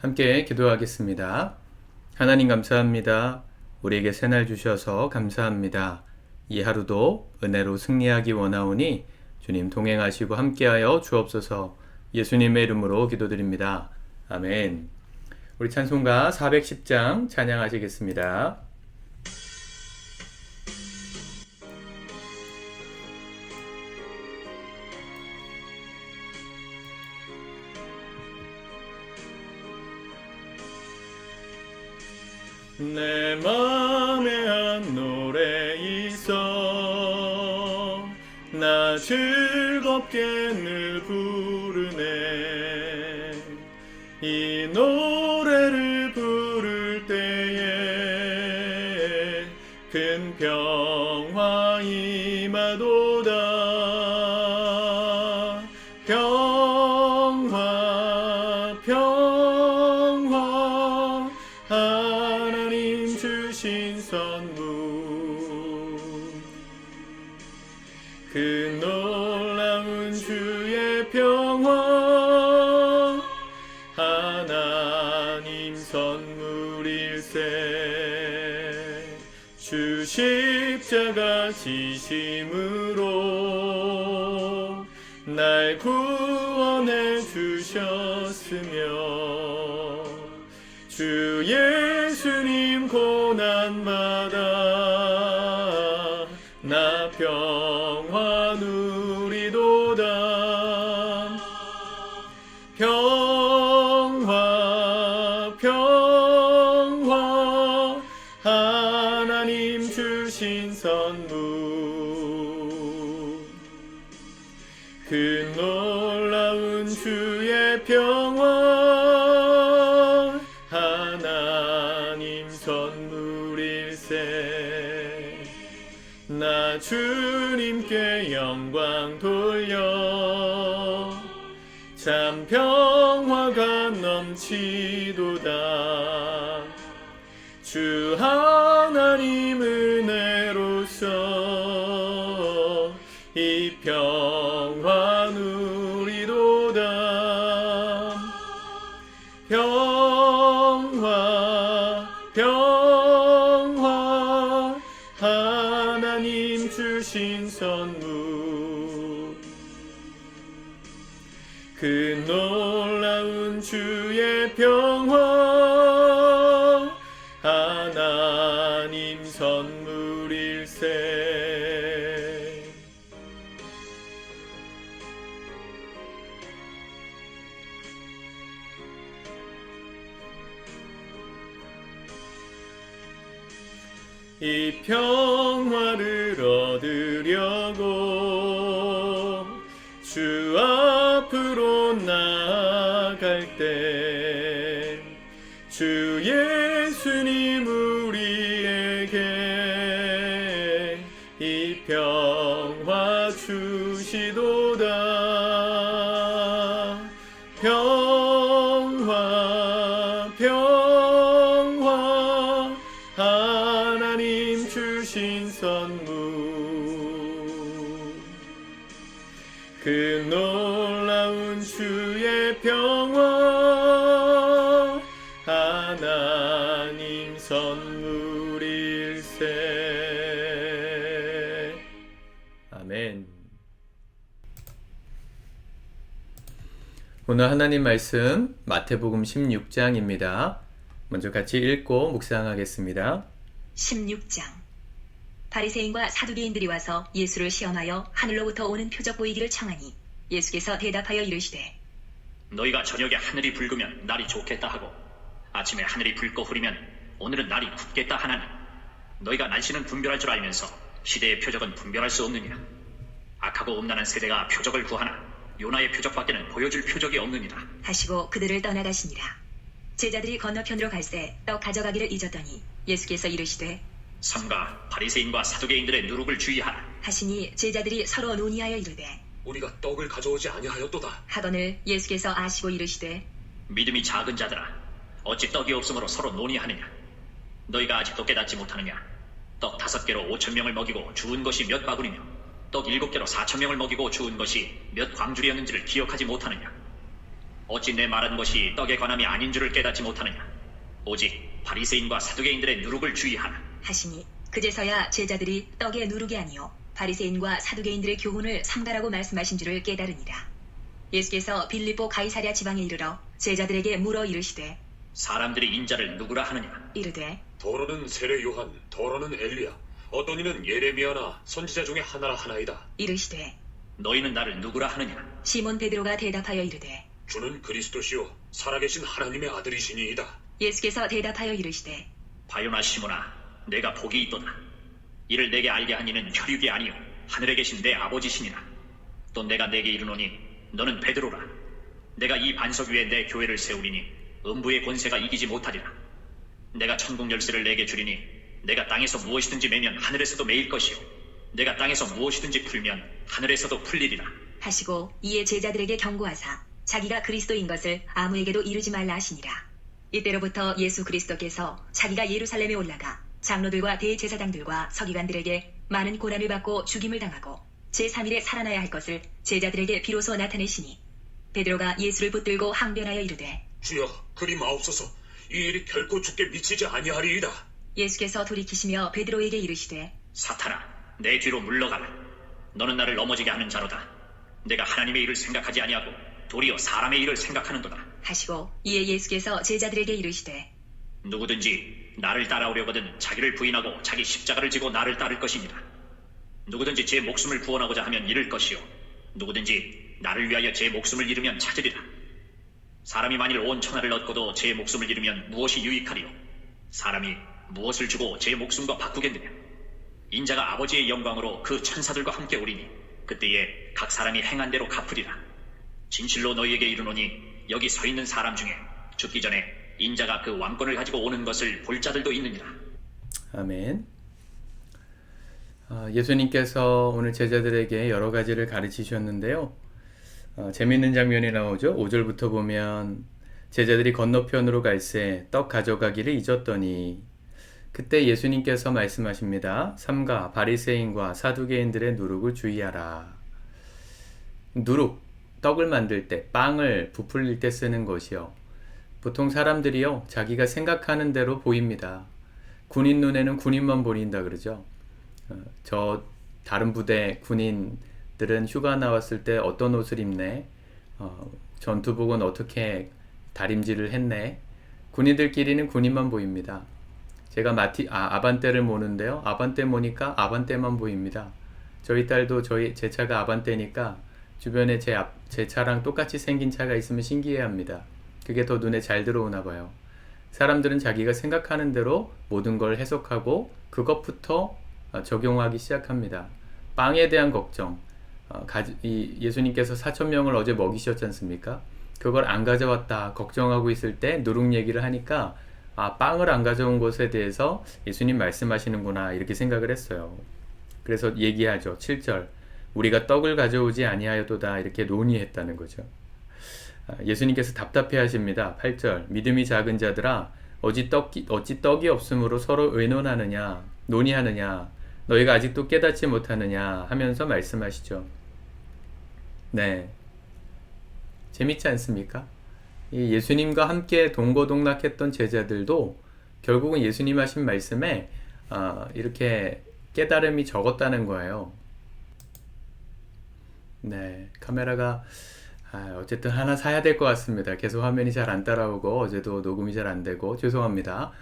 함께 기도하겠습니다. 하나님 감사합니다. 우리에게 새날 주셔서 감사합니다. 이 하루도 은혜로 승리하기 원하오니 주님 동행하시고 함께하여 주옵소서 예수님의 이름으로 기도드립니다. 아멘. 우리 찬송가 410장 찬양하시겠습니다. 내 맘에 한 노래 있어. 나 즐겁게 늘 부르네. 이 노래를 부를 때에 큰 평화 임하도다. 평 지심으로 날 구원해 주셨으며 주 예수님 고 주신 선물. 그 놀라운 주의 평화 하나님 선물일세. 나 주님께 영광 돌려. 참 평화가 넘치도다. 주 하나님 은 때 주 예수님 우리에게 이 평화 주시도다. 평화 평화 하나님 주신 선물. 그 놀라운 주의 평 오늘 하나님 말씀 마태복음 16장입니다. 먼저 같이 읽고 묵상하겠습니다. 16장 바리새인과 사두개인들이 와서 예수를 시험하여 하늘로부터 오는 표적 보이기를 청하니 예수께서 대답하여 이르시되 너희가 저녁에 하늘이 붉으면 날이 좋겠다 하고 아침에 하늘이 붉고 흐리면 오늘은 날이 굳겠다 하나니 너희가 날씨는 분별할 줄 알면서 시대의 표적은 분별할 수 없느냐 악하고 음란한 세대가 표적을 구하나 요나의 표적밖에는 보여줄 표적이 없느니라. 하시고 그들을 떠나가시니라. 제자들이 건너편으로 갈새 떡 가져가기를 잊었더니 예수께서 이르시되 삼가 바리새인과 사두개인들의 누룩을 주의하라. 하시니 제자들이 서로 논의하여 이르되 우리가 떡을 가져오지 아니하였도다. 하거늘 예수께서 아시고 이르시되 믿음이 작은 자들아 어찌 떡이 없으므로 서로 논의하느냐? 너희가 아직도 깨닫지 못하느냐? 떡 다섯 개로 오천 명을 먹이고 주운 것이 몇 바구니며 떡 일곱 개로 사천 명을 먹이고 주운 것이 몇 광줄이었는지를 기억하지 못하느냐 어찌 내 말한 것이 떡에 관함이 아닌 줄을 깨닫지 못하느냐? 오직 바리새인과 사두개인들의 누룩을 주의하라. 하시니 그제서야 제자들이 떡의 누룩이 아니요 바리새인과 사두개인들의 교훈을 삼가라고 말씀하신 줄을 깨달으니라. 예수께서 빌립보 가이사랴 지방에 이르러 제자들에게 물어 이르시되 사람들이 인자를 누구라 하느냐? 이르되 더러는 세례 요한, 더러는 엘리야. 어떤 이는 예레미야나 선지자 중에 하나라 하나이다. 이르시되 너희는 나를 누구라 하느냐? 시몬 베드로가 대답하여 이르되 주는 그리스도시요 살아계신 하나님의 아들이시니이다. 예수께서 대답하여 이르시되 바요나 시모나, 내가 복이 있도다. 이를 내게 알게 한 이는 혈육이 아니요 하늘에 계신 내 아버지시니라. 또 내가 내게 이르노니 너는 베드로라. 내가 이 반석 위에 내 교회를 세우리니 음부의 권세가 이기지 못하리라. 내가 천국 열쇠를 내게 주리니 내가 땅에서 무엇이든지 매면 하늘에서도 매일 것이요 내가 땅에서 무엇이든지 풀면 하늘에서도 풀리리라. 하시고 이에 제자들에게 경고하사 자기가 그리스도인 것을 아무에게도 이르지 말라 하시니라. 이때로부터 예수 그리스도께서 자기가 예루살렘에 올라가 장로들과 대제사장들과 서기관들에게 많은 고난을 받고 죽임을 당하고 제3일에 살아나야 할 것을 제자들에게 비로소 나타내시니 베드로가 예수를 붙들고 항변하여 이르되 주여 그리 마옵소서. 이 일이 결코 죽게 미치지 아니하리이다. 예수께서 돌이키시며 베드로에게 이르시되 사탄아, 내 뒤로 물러가라. 너는 나를 넘어지게 하는 자로다. 내가 하나님의 일을 생각하지 아니하고 도리어 사람의 일을 생각하는도다. 하시고 이에 예수께서 제자들에게 이르시되 누구든지 나를 따라오려거든 자기를 부인하고 자기 십자가를 지고 나를 따를 것이니라. 누구든지 제 목숨을 구원하고자 하면 잃을 것이요. 누구든지 나를 위하여 제 목숨을 잃으면 찾으리라. 사람이 만일 온 천하를 얻고도 제 목숨을 잃으면 무엇이 유익하리요? 사람이 무엇을 주고 제 목숨과 바꾸겠느냐? 인자가 아버지의 영광으로 그 천사들과 함께 오리니 그때에 각 사람이 행한 대로 갚으리라. 진실로 너희에게 이르노니 여기 서 있는 사람 중에 죽기 전에 인자가 그 왕권을 가지고 오는 것을 볼 자들도 있느니라. 아멘. 아, 예수님께서 오늘 제자들에게 여러 가지를 가르치셨는데요. 어, 재밌는 장면이 나오죠. 5절부터 보면 제자들이 건너편으로 갈새 떡 가져가기를 잊었더니 그때 예수님께서 말씀하십니다. 삼가 바리새인과 사두개인들의 누룩을 주의하라. 누룩 떡을 만들 때 빵을 부풀릴 때 쓰는 것이요. 보통 사람들이요 자기가 생각하는 대로 보입니다. 군인 눈에는 군인만 보인다 그러죠. 어, 저 다른 부대 군인들은 휴가 나왔을 때 어떤 옷을 입네, 어, 전투복은 어떻게 다림질을 했네. 군인들끼리는 군인만 보입니다. 제가 마티 아 아반떼를 모는데요. 아반떼 모니까 아반떼만 보입니다. 저희 딸도 저희 제 차가 아반떼니까 주변에 제, 앞, 제 차랑 똑같이 생긴 차가 있으면 신기해합니다. 그게 더 눈에 잘 들어오나 봐요. 사람들은 자기가 생각하는 대로 모든 걸 해석하고 그것부터 어, 적용하기 시작합니다. 빵에 대한 걱정. 어, 이 예수님께서 4천 명을 어제 먹이셨지 않습니까? 그걸 안 가져왔다 걱정하고 있을 때 누룩 얘기를 하니까 아 빵을 안 가져온 것에 대해서 예수님 말씀하시는구나 이렇게 생각을 했어요. 그래서 얘기하죠. 7절 우리가 떡을 가져오지 아니하여도다 이렇게 논의했다는 거죠. 아, 예수님께서 답답해 하십니다. 8절 믿음이 작은 자들아 어찌 떡이, 어찌 떡이 없으므로 서로 의논하느냐 논의하느냐 너희가 아직도 깨닫지 못하느냐 하면서 말씀하시죠. 네. 재밌지 않습니까? 이 예수님과 함께 동고동락했던 제자들도 결국은 예수님 하신 말씀에 아, 이렇게 깨달음이 적었다는 거예요. 네, 카메라가 아, 어쨌든 하나 사야 될 것 같습니다. 계속 화면이 잘 안 따라오고 어제도 녹음이 잘 안 되고 죄송합니다.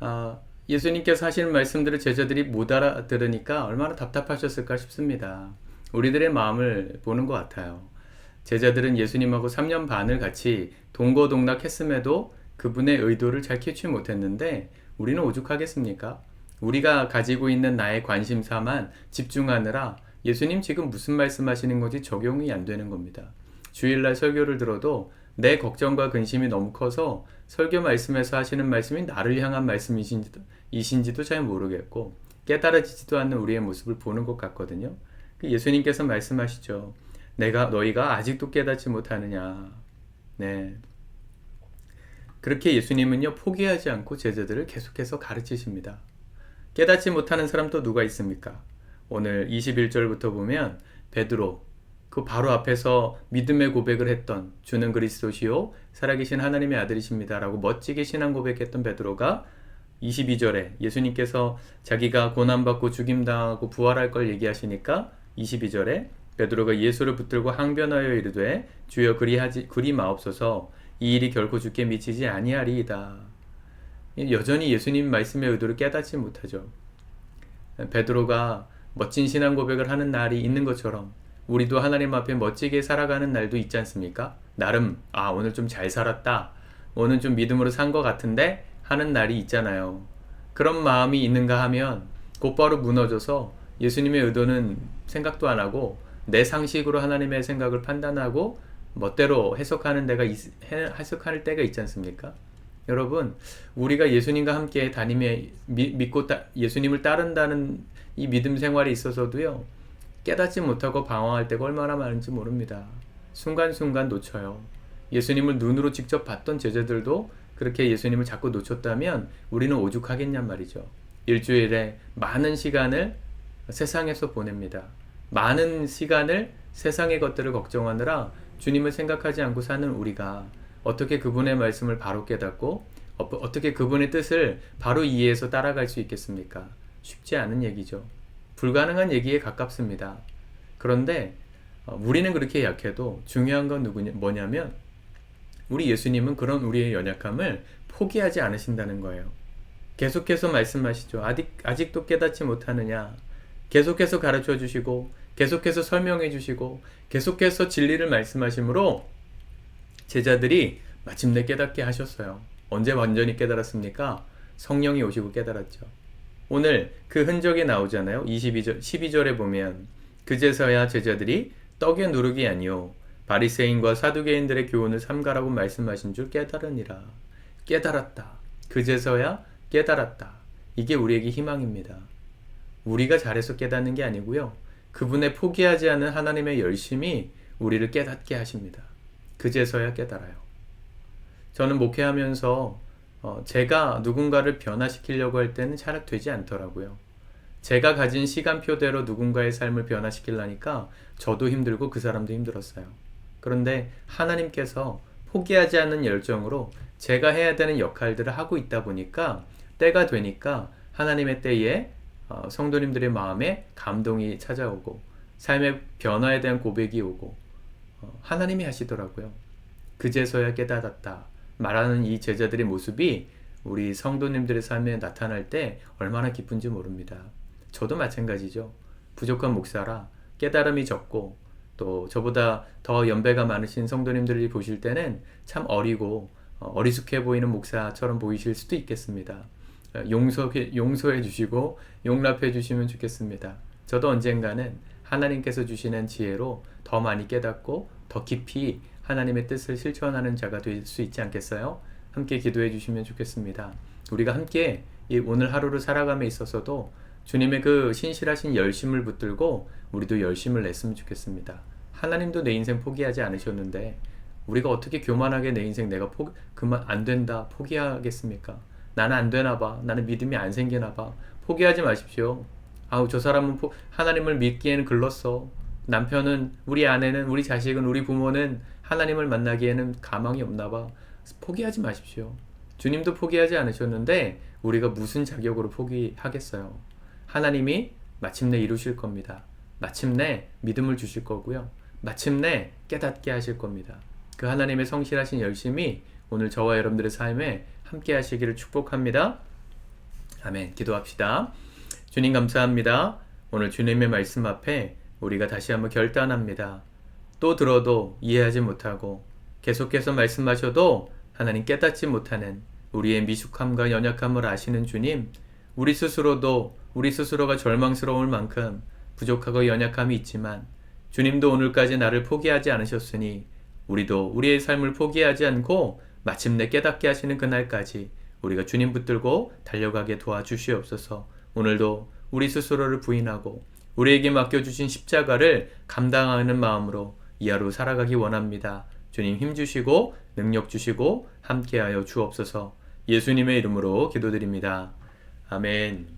아, 예수님께서 하시는 말씀들을 제자들이 못 알아들으니까 얼마나 답답하셨을까 싶습니다. 우리들의 마음을 보는 것 같아요. 제자들은 예수님하고 3년 반을 같이 동거동락했음에도 그분의 의도를 잘 캐치 못했는데 우리는 오죽하겠습니까? 우리가 가지고 있는 나의 관심사만 집중하느라 예수님 지금 무슨 말씀하시는 건지 적용이 안 되는 겁니다. 주일날 설교를 들어도 내 걱정과 근심이 너무 커서 설교 말씀에서 하시는 말씀이 나를 향한 말씀이신지도 이신지도 잘 모르겠고 깨달아지지도 않는 우리의 모습을 보는 것 같거든요. 그 예수님께서 말씀하시죠. 내가 너희가 아직도 깨닫지 못하느냐. 네. 그렇게 예수님은요 포기하지 않고 제자들을 계속해서 가르치십니다. 깨닫지 못하는 사람 또 누가 있습니까? 오늘 21절부터 보면 베드로 그 바로 앞에서 믿음의 고백을 했던 주는 그리스도시요 살아계신 하나님의 아들이십니다라고 멋지게 신앙 고백했던 베드로가 22절에 예수님께서 자기가 고난받고 죽임당하고 부활할 걸 얘기하시니까 22절에 베드로가 예수를 붙들고 항변하여 이르되 주여 그리하지 그리 마옵소서 이 일이 결코 주께 미치지 아니하리이다. 여전히 예수님 말씀의 의도를 깨닫지 못하죠. 베드로가 멋진 신앙 고백을 하는 날이 있는 것처럼 우리도 하나님 앞에 멋지게 살아가는 날도 있지 않습니까? 나름 아 오늘 좀 잘 살았다. 오늘 좀 믿음으로 산 것 같은데 하는 날이 있잖아요. 그런 마음이 있는가 하면 곧바로 무너져서 예수님의 의도는 생각도 안 하고 내 상식으로 하나님의 생각을 판단하고 멋대로 해석하는 데가 있, 해- 해석할 때가 있지 않습니까? 여러분, 우리가 예수님과 함께 다니며 미- 믿고 따- 예수님을 따른다는 이 믿음 생활에 있어서도요. 깨닫지 못하고 방황할 때가 얼마나 많은지 모릅니다. 순간순간 놓쳐요. 예수님을 눈으로 직접 봤던 제자들도 그렇게 예수님을 자꾸 놓쳤다면 우리는 오죽하겠냔 말이죠. 일주일에 많은 시간을 세상에서 보냅니다. 많은 시간을 세상의 것들을 걱정하느라 주님을 생각하지 않고 사는 우리가 어떻게 그분의 말씀을 바로 깨닫고 어, 어떻게 그분의 뜻을 바로 이해해서 따라갈 수 있겠습니까? 쉽지 않은 얘기죠. 불가능한 얘기에 가깝습니다. 그런데 어, 우리는 그렇게 약해도 중요한 건 누구냐 뭐냐면 우리 예수님은 그런 우리의 연약함을 포기하지 않으신다는 거예요. 계속해서 말씀하시죠. 아직 아직도 깨닫지 못하느냐? 계속해서 가르쳐 주시고 계속해서 설명해 주시고 계속해서 진리를 말씀하시므로 제자들이 마침내 깨닫게 하셨어요. 언제 완전히 깨달았습니까? 성령이 오시고 깨달았죠. 오늘 그 흔적이 나오잖아요. 22절, 12절에 보면 그제서야 제자들이 떡의 누룩이 아니요 바리새인과 사두개인들의 교훈을 삼가라고 말씀하신 줄 깨달으니라. 깨달았다. 그제서야 깨달았다. 이게 우리에게 희망입니다. 우리가 잘해서 깨닫는 게 아니고요. 그분의 포기하지 않은 하나님의 열심이 우리를 깨닫게 하십니다. 그제서야 깨달아요. 저는 목회하면서 어, 제가 누군가를 변화시키려고 할 때는 잘 되지 않더라고요. 제가 가진 시간표대로 누군가의 삶을 변화시키려니까 저도 힘들고 그 사람도 힘들었어요. 그런데 하나님께서 포기하지 않는 열정으로 제가 해야 되는 역할들을 하고 있다 보니까 때가 되니까 하나님의 때에 어, 성도님들의 마음에 감동이 찾아오고 삶의 변화에 대한 고백이 오고 어, 하나님이 하시더라고요. 그제서야 깨달았다. 말하는 이 제자들의 모습이 우리 성도님들의 삶에 나타날 때 얼마나 기쁜지 모릅니다. 저도 마찬가지죠. 부족한 목사라 깨달음이 적고 또 저보다 더 연배가 많으신 성도님들이 보실 때는 참 어리고 어, 어리숙해 보이는 목사처럼 보이실 수도 있겠습니다. 어, 용서해, 주시고 용납해 주시면 좋겠습니다. 저도 언젠가는 하나님께서 주시는 지혜로 더 많이 깨닫고 더 깊이 하나님의 뜻을 실천하는 자가 될 수 있지 않겠어요? 함께 기도해 주시면 좋겠습니다. 우리가 함께 이 오늘 하루를 살아감에 있어서도 주님의 그 신실하신 열심을 붙들고 우리도 열심을 냈으면 좋겠습니다. 하나님도 내 인생 포기하지 않으셨는데 우리가 어떻게 교만하게 내 인생 내가 포 그만 안 된다 포기하겠습니까? 나는 안 되나 봐. 나는 믿음이 안 생기나 봐. 포기하지 마십시오. 아우 저 사람은 포, 하나님을 믿기에는 글렀어. 남편은 우리 아내는 우리 자식은 우리 부모는 하나님을 만나기에는 가망이 없나 봐. 포기하지 마십시오. 주님도 포기하지 않으셨는데 우리가 무슨 자격으로 포기하겠어요. 하나님이 마침내 이루실 겁니다. 마침내 믿음을 주실 거고요. 마침내 깨닫게 하실 겁니다. 그 하나님의 성실하신 열심이 오늘 저와 여러분들의 삶에 함께 하시기를 축복합니다. 아멘. 기도합시다. 주님 감사합니다. 오늘 주님의 말씀 앞에 우리가 다시 한번 결단합니다. 또 들어도 이해하지 못하고 계속해서 말씀하셔도 하나님 깨닫지 못하는 우리의 미숙함과 연약함을 아시는 주님, 우리 스스로도 우리 스스로가 절망스러울 만큼 부족하고 연약함이 있지만 주님도 오늘까지 나를 포기하지 않으셨으니 우리도 우리의 삶을 포기하지 않고 마침내 깨닫게 하시는 그날까지 우리가 주님 붙들고 달려가게 도와주시옵소서. 오늘도 우리 스스로를 부인하고 우리에게 맡겨주신 십자가를 감당하는 마음으로 이 하루 살아가기 원합니다. 주님 힘 주시고 능력 주시고 함께하여 주옵소서. 예수님의 이름으로 기도드립니다. 아멘.